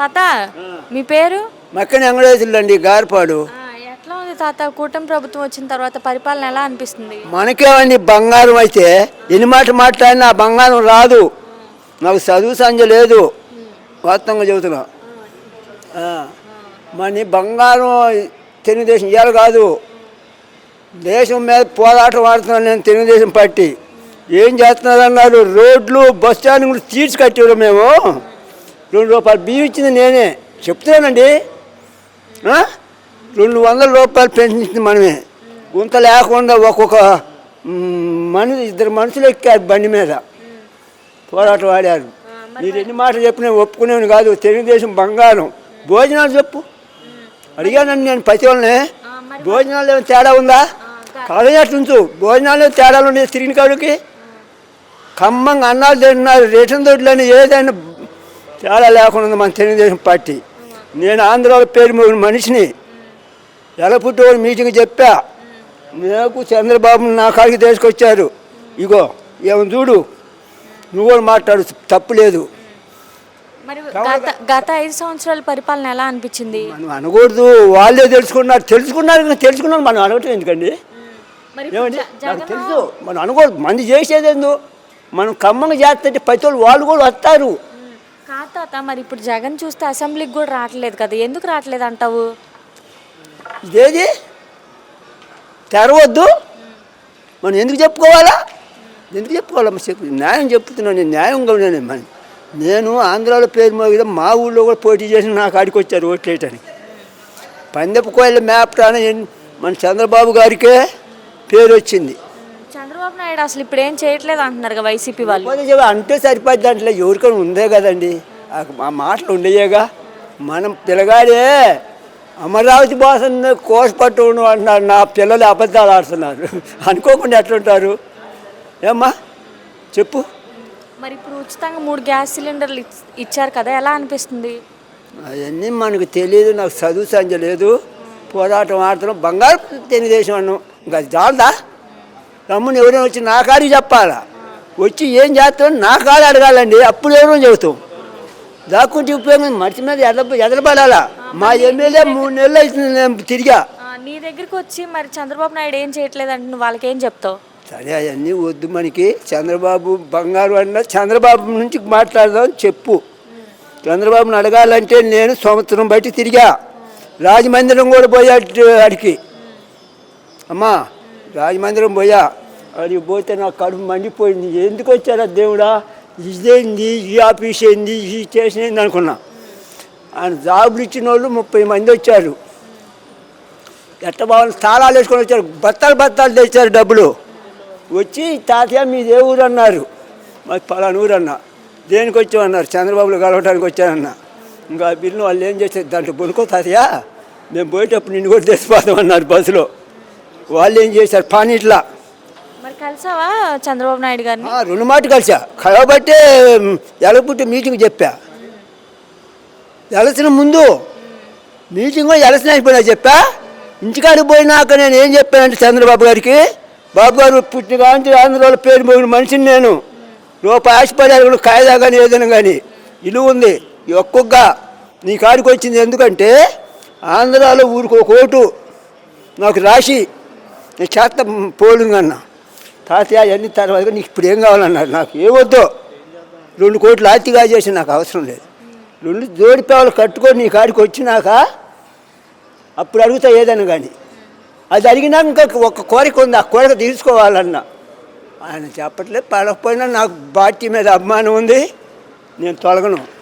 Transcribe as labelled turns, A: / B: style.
A: తాత మీ పేరు?
B: మక్కని గార్పాడు.
A: ఆ, ఎట్లా ఉంది తాత? కూటమి ప్రభుత్వం వచ్చిన తర్వాత పరిపాలన ఎలా అనిపిస్తుంది?
B: మనకేమండి బంగారం అయితే ఎన్ని మాట మాట్లాడినా ఆ బంగారం రాదు. నాకు చదువు సంజ లేదు. వాస్తవంగా చెబుతున్నా. ఆ, మన బంగారం తెలుగుదేశం ఇవాళ కాదు. దేశం మీద పోరాటం ఆడుతున్నాను నేను తెలుగుదేశం పార్టీ. ఏం చేస్తున్నారు అన్నారు? రోడ్లు బస్ స్టాండ్ కూడా తీర్చి కట్టారు మేము. రెండు రూపాయలు బియ్యం ఇచ్చింది నేనే. చెప్తున్నానండి? రెండు వందల రూపాయలు పెన్షన్ ఇచ్చింది మనమే. గుంత లేకుండా ఒక్కొక్క మనిషి ఇద్దరు మనుషులు ఎక్కారు బండి మీద. పోరాటం ఆడారు. మీరు ఎన్ని మాటలు చెప్పినా ఒప్పుకునేవి కాదు. తెలుగుదేశం బంగారం. భోజనాలు చెప్పు. అడిగానండి నేను ప్రతి వాళ్ళని. భోజనాలు ఏమైనా తేడా ఉందా? కాలేజీ ఉంచు. భోజనాలు తేడాలు ఉన్నాయి తిరిగిన కాడికి? ఖమ్మంగా అన్నాలు తింటున్నారు రేషన్ దొడ్లని ఏదైనా తేడా లేకుండా మన తెలుగుదేశం పార్టీ. నేను ఆంధ్రాలో పేరు మోగిన మనిషిని ఎలా పుట్టేవాడు మీటింగ్ చెప్పా. నాకు చంద్రబాబు నా కాడికి తీసుకొచ్చారు. ఇగో ఏమో చూడు నువ్వు కూడా మాట్లాడు తప్పు లేదు.
A: మరి గత ఐదు సంవత్సరాల పరిపాలన ఎలా అనిపించింది?
B: మనం అనకూడదు. వాళ్ళే తెలుసుకున్నారు. తెలుసుకున్నారు కానీ తెలుసుకున్నారు. మనం అనవటం ఎందుకండి? ఏమండి? నాకు తెలుసు. మనం అనకూడదు. మంది చేసేది ఏందో? మనం ఖమ్మంగా చేస్తుంటే ప్రతి వాళ్ళు వాళ్ళు కూడా వస్తారు.
A: కాదు తాత? మరి ఇప్పుడు జగన్ చూస్తే అసెంబ్లీకి కూడా రావట్లేదు కదా. ఎందుకు రావట్లేదు అంటావు?
B: ఇదేది? తెరవద్దు? మనం ఎందుకు చెప్పుకోవాలా? ఎందుకు చెప్పుకోవాలమ్మా చెప్పు న్యాయం చెప్తున్నాను నేను న్యాయంగా ఉన్నాను మన నేను ఆంధ్రాలో పేరు మోగిన మా ఊళ్ళో కూడా పోటీ చేసి నాకు ఆడికొచ్చారు ఓట్లేయటానికి. పందెపు కోయిల మ్యాప్ రాని మన చంద్రబాబు గారికే పేరు వచ్చింది
A: చంద్రబాబు నాయుడు అసలు ఇప్పుడు ఏం చేయట్లేదు అంటున్నారు కదా వైసీపీ వాళ్ళు?
B: అంటే సరిపోద్ది దాంట్లో ఎవరికైనా ఉందే కదండి. ఆ ఆ మాటలు ఉండేయేగా. మనం పిల్లగాడే అమరావతి భాషను కోసపట్టు అంటున్నారు నా పిల్లలు అబద్ధాలు ఆడుతున్నారు. అనుకోకుండా ఎట్లుంటారు? ఏమ్మా చెప్పు.
A: మరి ఇప్పుడు ఉచితంగా మూడు గ్యాస్ సిలిండర్లు ఇచ్- ఇచ్చారు కదా ఎలా అనిపిస్తుంది?
B: అవన్నీ మనకు తెలియదు నాకు చదువు సంజ లేదు. పోరాటం ఆడుతున్నాం బంగారు తెలుగుదేశం అన్నాం. ఇంకా చాలదా? రమ్మని ఎవరైనా వచ్చి నా కాడికి చెప్పాలా? వచ్చి ఏం చేస్తాం నా కాడ అడగాలండి. అప్పుడు ఎవరో చెబుతాం. దాక్కుంటే ఉపయోగం మనిషి మీద ఎదల ఎదలబడాలా? మా ఎమ్మెల్యే మూడు నెలలు అవుతుంది నేను తిరిగా.
A: నీ దగ్గరికి వచ్చి మరి చంద్రబాబు నాయుడు ఏం చేయట్లేదు అంటే నువ్వు వాళ్ళకి ఏం చెప్తావు?
B: సరే అవన్నీ వద్దు మనకి. చంద్రబాబు బంగారు అన్న చంద్రబాబు నుంచి మాట్లాడదాం చెప్పు. చంద్రబాబుని అడగాలంటే నేను సంవత్సరం బయట తిరిగా. రాజమందిరం కూడా పోయా అడికి అమ్మా రాజమందిరం పోయా. అడిగి పోతే నాకు కడుపు మండిపోయింది. ఎందుకు వచ్చారా దేవుడా? ఇదేంది? ఈ ఆఫీస్ ఏంది? ఈ స్టేషన్ ఏంది అనుకున్నా. ఆయన జాబులు ఇచ్చిన వాళ్ళు ముప్పై మంది వచ్చారు. ఎట్ట బాగుంది తాళాలు వేసుకొని వచ్చారు. బత్తాలు బత్తాలు తెచ్చారు డబ్బులు. వచ్చి తాతయ్య మీది ఏ ఊరు అన్నారు. మాకు పలానా ఊరు అన్న. దేనికి వచ్చామన్నారు చంద్రబాబులు కలవడానికి వచ్చానన్న ఇంకా ఆ బిల్లు వాళ్ళు ఏం చేశారు? దాంట్లో కొనుక్కో తాతయ్య. మేము పోయేటప్పుడు నిన్ను కూడా తెచ్చిపోతామన్నారు బస్సులో. వాళ్ళు ఏం చేశారు? పని ఇట్లా
A: కలిసావా చంద్రబాబు నాయుడు గారిని?
B: రెండు మాట కలిసా. కలవబట్టే ఎలగపుట్టి మీటింగ్ చెప్పా. ఎలసిన ముందు మీటింగ్ ఎలసిన అయిపోయినా చెప్పా. ఇంటికాడికి పోయినాక నేను ఏం చెప్పానంటే చంద్రబాబు గారికి బాబు గారు పుట్టిన కాంతి ఆంధ్రలో పేరు పోయిన మనిషిని నేను. రూపాయి ఆశపడాలి కూడా కాయదా కానీ ఏదైనా కానీ ఇల్లు ఉంది. ఈ ఒక్కొక్క నీ కాడికి వచ్చింది ఎందుకంటే ఆంధ్రాలో ఊరికి ఒక ఓటు నాకు రాసి నేను చేత పోలింగ్ అన్నా. తాతయ్య అవన్నీ తర్వాత నీకు ఇప్పుడు ఏం కావాలన్నారు నాకు ఏమొద్దు రెండు కోట్లు ఆర్తిగా చేసి నాకు అవసరం లేదు. రెండు జోడి పేవలు కట్టుకొని నీ కాడికి వచ్చినాక అప్పుడు అడుగుతా ఏదైనా కానీ. అది అడిగినాక ఇంకా ఒక కోరిక ఉంది. ఆ కోరిక తీసుకోవాలన్నా ఆయన చెప్పట్లేదు. పడకపోయినా నాకు పార్టీ మీద అభిమానం ఉంది. నేను తొలగను.